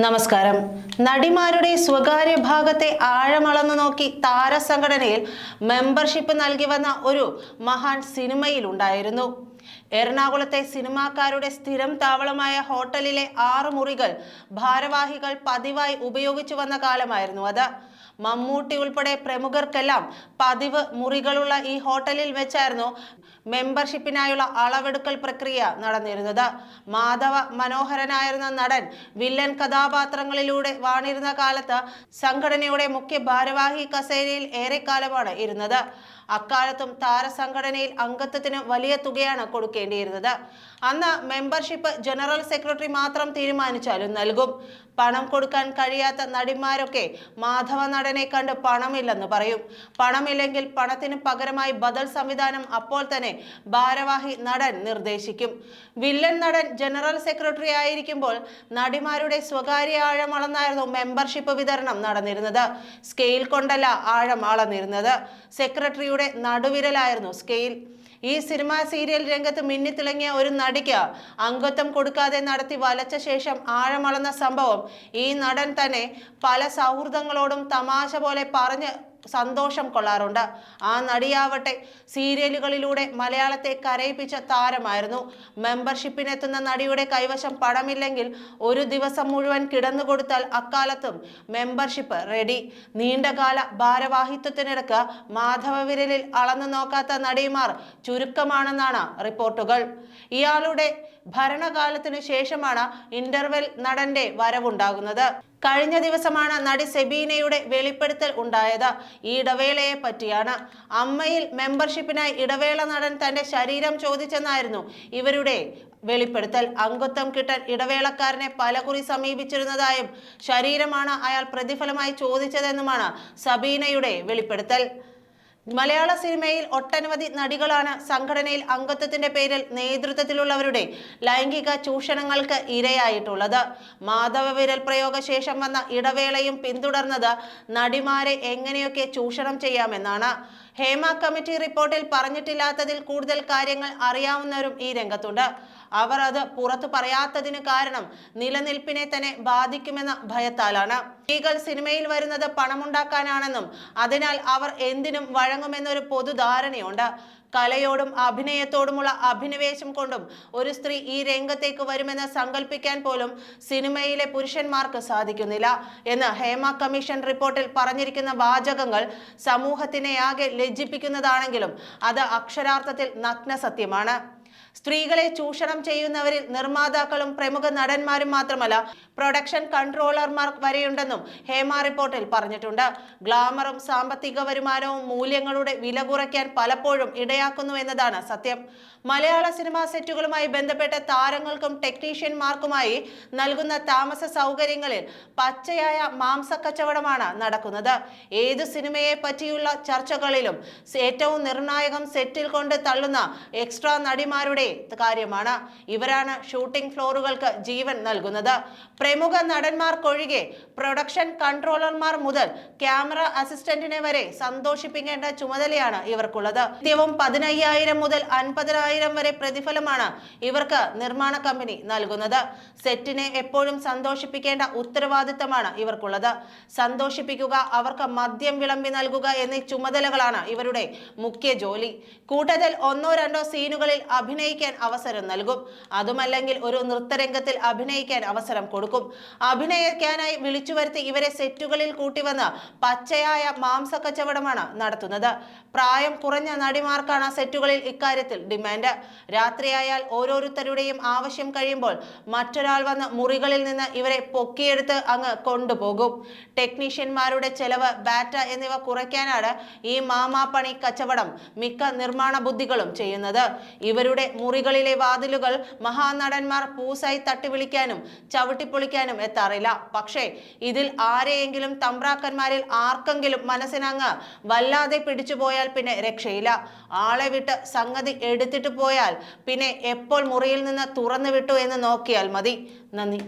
നമസ്കാരം. നടിമാരുടെ സ്വകാര്യ ഭാഗത്തെ ആഴമളന്നു നോക്കി താരസംഘടനയിൽ മെമ്പർഷിപ്പ് നൽകി വന്ന ഒരു മഹാൻ സിനിമയിലുണ്ടായിരുന്നു എറണാകുളത്തെ സിനിമാക്കാരുടെ സ്ഥിരം താവളമായ ഹോട്ടലിലെ ആറ് മുറികൾ ഭാരവാഹികൾ പതിവായി ഉപയോഗിച്ചു വന്ന കാലമായിരുന്നു അത്. മമ്മൂട്ടി ഉൾപ്പെടെ പ്രമുഖർക്കെല്ലാം പതിവ് മുറികളുള്ള ഈ ഹോട്ടലിൽ വെച്ചായിരുന്നു മെമ്പർഷിപ്പിനായുള്ള അളവെടുക്കൽ പ്രക്രിയ നടന്നിരുന്നത്. മാധവ മനോഹരനായിരുന്ന നടൻ വില്ലൻ കഥാപാത്രങ്ങളിലൂടെ വാണിരുന്ന കാലത്ത് സംഘടനയുടെ മുഖ്യ ഭാരവാഹി കസേരയിൽ ഏറെക്കാലമാണ് ഇരുന്നത്. അക്കാലത്തും താരസംഘടനയിൽ അംഗത്വത്തിന് വലിയ തുകയാണ് കൊടുക്കേണ്ടിയിരുന്നത്. അന്ന് മെമ്പർഷിപ്പ് ജനറൽ സെക്രട്ടറി മാത്രം തീരുമാനിച്ചാലും നൽകും. പണം കൊടുക്കാൻ കഴിയാത്ത നടിമാരൊക്കെ മാധവ നടനെ കണ്ട് പണമില്ലെന്ന് പറയും. പണമില്ലെങ്കിൽ പണത്തിന് പകരമായി ബദൽ സംവിധാനം അപ്പോൾ തന്നെ ഭാരവാഹി നടൻ നിർദ്ദേശിക്കും. വില്ലൻ നടൻ ജനറൽ സെക്രട്ടറി ആയിരിക്കുമ്പോൾ നടിമാരുടെ സ്വകാര്യ ആഴം അളന്നായിരുന്നു മെമ്പർഷിപ്പ് വിതരണം നടന്നിരുന്നത്. സ്കെയിൽ കൊണ്ടല്ല ആഴം അളന്നിരുന്നത്. സെക്രട്ടറിയുടെ നടുവിരലായിരുന്നു സ്കെയിൽ ഈ സിനിമാ സീരിയൽ രംഗത്ത് മിന്നിത്തിളങ്ങിയ ഒരു നടിക്ക് അംഗത്വം കൊടുക്കാതെ നടത്തി വലച്ച ശേഷം ആഴമളന്ന സംഭവം ഈ നടൻ തന്നെ പല സൗഹൃദങ്ങളോടും തമാശ പോലെ പറഞ്ഞ് സന്തോഷം കൊള്ളാറുണ്ട്. ആ നടിയാവട്ടെ സീരിയലുകളിലൂടെ മലയാളത്തെ കരയിപ്പിച്ച താരമായിരുന്നു. മെമ്പർഷിപ്പിനെത്തുന്ന നടിയുടെ കൈവശം പണമില്ലെങ്കിൽ ഒരു ദിവസം മുഴുവൻ കിടന്നുകൊടുത്താൽ അക്കാലത്തും മെമ്പർഷിപ്പ് റെഡി. നീണ്ടകാല ഭാരവാഹിത്വത്തിനിടക്ക് മാധവ വിരലിൽ അളന്നു നോക്കാത്ത നടിമാർ ചുരുക്കമാണെന്നാണ് റിപ്പോർട്ടുകൾ. ഇയാളുടെ ഭരണകാലത്തിനു ശേഷമാണ് ഇന്റർവെൽ നടന്റെ വരവുണ്ടാകുന്നത്. കഴിഞ്ഞ ദിവസമാണ് നടി സെബീനയുടെ വെളിപ്പെടുത്തൽ ഉണ്ടായത്. ഈ ഇടവേളയെ പറ്റിയാണ്. അമ്മയിൽ മെമ്പർഷിപ്പിനായി ഇടവേള നടൻ തന്റെ ശരീരം ചോദിച്ചെന്നായിരുന്നു ഇവരുടെ വെളിപ്പെടുത്തൽ. അംഗത്വം കിട്ടാൻ ഇടവേളക്കാരനെ പലകുറി സമീപിച്ചിരുന്നതായും ശരീരമാണ് അയാൾ പ്രതിഫലമായി ചോദിച്ചതെന്നുമാണ് സബീനയുടെ വെളിപ്പെടുത്തൽ. മലയാള സിനിമയിൽ ഒട്ടനവധി നടികളാണ് സംഘടനയിൽ അംഗത്വത്തിന്റെ പേരിൽ നേതൃത്വത്തിലുള്ളവരുടെ ലൈംഗിക ചൂഷണങ്ങൾക്ക് ഇരയായിട്ടുള്ളത്. മാധവ വിരൽ പ്രയോഗ ശേഷം വന്ന ഇടവേളയും പിന്തുടർന്നത് നടിമാരെ എങ്ങനെയൊക്കെ ചൂഷണം ചെയ്യാമെന്നാണ്. ഹേമ കമ്മിറ്റി റിപ്പോർട്ടിൽ പറഞ്ഞിട്ടില്ലാത്തതിൽ കൂടുതൽ കാര്യങ്ങൾ അറിയാവുന്നവരും ഈ രംഗത്തുണ്ട്. അവർ അത് പുറത്തു പറയാത്തതിന് കാരണം നിലനിൽപ്പിനെ തന്നെ ബാധിക്കുമെന്ന ഭയത്താലാണ്. സ്ത്രീകൾ സിനിമയിൽ വരുന്നത് പണമുണ്ടാക്കാനാണെന്നും അതിനാൽ അവർ എന്തിനും വഴങ്ങുമെന്നൊരു പൊതുധാരണയുണ്ട് കലയോടും അഭിനയത്തോടുമുള്ള അഭിനിവേശം കൊണ്ടും ഒരു സ്ത്രീ ഈ രംഗത്തേക്ക് വരുമെന്ന് സങ്കല്പിക്കാൻ പോലും സിനിമയിലെ പുരുഷന്മാർക്ക് സാധിക്കുന്നില്ല എന്ന് ഹേമ കമ്മീഷൻ റിപ്പോർട്ടിൽ പറഞ്ഞിരിക്കുന്ന വാചകങ്ങൾ സമൂഹത്തിനെയാകെ ലജ്ജിപ്പിക്കുന്നതാണെങ്കിലും അത് അക്ഷരാർത്ഥത്തിൽ നഗ്ന സത്യമാണ് സ്ത്രീകളെ ചൂഷണം ചെയ്യുന്നവരിൽ നിർമ്മാതാക്കളും പ്രമുഖ നടന്മാരും മാത്രമല്ല പ്രൊഡക്ഷൻ കൺട്രോളർമാർ വരെയുണ്ടെന്നും ഹേമ റിപ്പോർട്ടിൽ പറഞ്ഞിട്ടുണ്ട്. ഗ്ലാമറും സാമ്പത്തിക വരുമാനവും മൂല്യങ്ങളുടെ വില കുറയ്ക്കാൻ പലപ്പോഴും ഇടയാക്കുന്നു എന്നതാണ് സത്യം. മലയാള സിനിമാ സെറ്റുകളുമായി ബന്ധപ്പെട്ട താരങ്ങൾക്കും ടെക്നീഷ്യന്മാർക്കുമായി നൽകുന്ന താമസ സൗകര്യങ്ങളിൽ പച്ചയായ മാംസ കച്ചവടമാണ് നടക്കുന്നത്. ഏത് സിനിമയെ പറ്റിയുള്ള ചർച്ചകളിലും ഏറ്റവും നിർണായകം സെറ്റിൽ കൊണ്ട് തള്ളുന്ന എക്സ്ട്രാ നടിമാരുടെ കാര്യമാണ്. ഇവരാണ് ഷൂട്ടിംഗ് ഫ്ലോറുകൾക്ക് ജീവൻ നൽകുന്നത്. പ്രമുഖ നടന്മാർക്കൊഴികെ പ്രൊഡക്ഷൻ കൺട്രോളർമാർ മുതൽ ക്യാമറ അസിസ്റ്റന്റിനെ വരെ സന്തോഷിപ്പിക്കേണ്ട ചുമതലയാണ് ഇവർക്കുള്ളത്. നിത്യവും പതിനയ്യായിരം മുതൽ അൻപതിനായിരം വരെ പ്രതിഫലമാണ് ഇവർക്ക് നിർമ്മാണ കമ്പനി നൽകുന്നത്. സെറ്റിനെ എപ്പോഴും സന്തോഷിപ്പിക്കേണ്ട ഉത്തരവാദിത്തമാണ് ഇവർക്കുള്ളത്. സന്തോഷിപ്പിക്കുക അവർക്ക് മദ്യം വിളമ്പി നൽകുക എന്നീ ചുമതലകളാണ് ഇവരുടെ മുഖ്യ ജോലി. കൂട്ടത്തിൽ ഒന്നോ രണ്ടോ സീനുകളിൽ അഭിനയിക്കാൻ അവസരം നൽകും. അതുമല്ലെങ്കിൽ ഒരു നൃത്തരംഗത്തിൽ അഭിനയിക്കാൻ അവസരം കൊടുക്കും. അഭിനയിക്കാനായി വിളിച്ചു വരുത്തി ഇവരെ സെറ്റുകളിൽ കൂട്ടിവന്ന് പച്ചയായ മാംസ കച്ചവടമാണ് നടത്തുന്നത്. പ്രായം കുറഞ്ഞ നടിമാർക്കാണ് സെറ്റുകളിൽ ഇക്കാര്യത്തിൽ ഡിമാൻഡ്. രാത്രിയായാൽ ഓരോരുത്തരുടെയും ആവശ്യം കഴിയുമ്പോൾ മറ്റൊരാൾ വന്ന് മുറികളിൽ നിന്ന് ഇവരെ പൊക്കിയെടുത്ത് അങ്ങ് കൊണ്ടുപോകും. ടെക്നീഷ്യന്മാരുടെ ചെലവ് ബാറ്റ എന്നിവ കുറയ്ക്കാനാണ് ഈ മാമാപ്പണി കച്ചവടം മിക്ക നിർമ്മാണ ബുദ്ധികളും ചെയ്യുന്നത്. ഇവരുടെ മുറികളിലെ വാതിലുകൾ മഹാനടന്മാർ പൂസായി തട്ടിവിളിക്കാനും ചവിട്ടിപ്പൊളിക്കാനും എത്താറില്ല. പക്ഷേ ഇതിൽ ആരെയെങ്കിലും തമ്പ്രാക്കന്മാരിൽ ആർക്കെങ്കിലും മനസ്സിനങ്ങ് വല്ലാതെ പിടിച്ചുപോയാൽ പിന്നെ രക്ഷയില്ല. ആളെ വിട്ട് സംഗതി എടുത്തിട്ട് പോയാൽ പിന്നെ എപ്പോൾ മുറിയിൽ നിന്ന് തുറന്നു വിട്ടു എന്ന് നോക്കിയാൽ മതി. നന്ദി.